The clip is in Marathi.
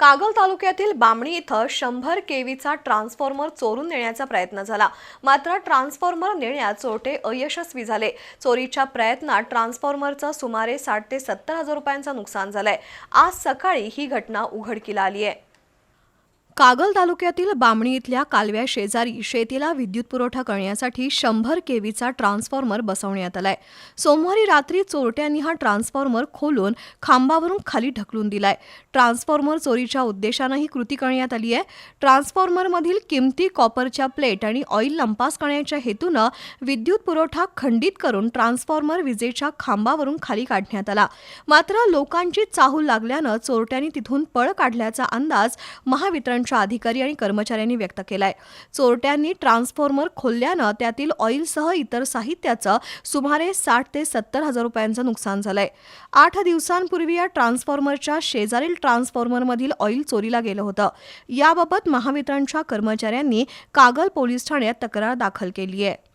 कागल तालुक्यातील बामणी इथं शंभर केवीचा ट्रान्सफॉर्मर चोरून नेण्याचा प्रयत्न झाला. मात्र ट्रान्सफॉर्मर नेण्यात चोरटे अयशस्वी झाले. चोरीच्या प्रयत्नात ट्रान्सफॉर्मरचं सुमारे साठ ते सत्तर हजार रुपयांचं नुकसान झालंय. आज सकाळी ही घटना उघडकीला आली आहे. कागल तालुक्यातील बामणी इथल्या कालव्या शेजारी शेतीला विद्युत पुरवठा करण्यासाठी शंभर केवीचा ट्रान्सफॉर्मर बसवण्यात आलाय. सोमवारी रात्री चोरट्यांनी हा ट्रान्सफॉर्मर खोलून खांबावरून खाली ढकलून दिलाय. ट्रान्सफॉर्मर चोरीच्या उद्देशानं ही कृती करण्यात आली आहे. ट्रान्सफॉर्मरमधील किमती कॉपरच्या प्लेट आणि ऑइल लंपास करण्याच्या हेतूनं विद्युत पुरवठा खंडित करून ट्रान्सफॉर्मर विजेच्या खांबावरून खाली काढण्यात आला. मात्र लोकांची चाहूल लागल्यानं चोरट्यांनी तिथून पळ काढल्याचा अंदाज महावितरण महावितरणच्या अधिकारी आणि कर्मचाऱ्यांनी व्यक्त केलाय. चोरट्यांनी ट्रान्सफॉर्मर खोलल्यानं त्यातील ऑइलसह इतर साहित्याचं सुमारे साठ ते सत्तर हजार रुपयांचं नुकसान झालंय. आठ दिवसांपूर्वी या ट्रान्सफॉर्मरच्या शेजारील ट्रान्सफॉर्मरमधील ऑइल चोरीला गेलं होतं. याबाबत महावितरणच्या कर्मचाऱ्यांनी कागल पोलीस ठाण्यात तक्रार दाखल केली आहे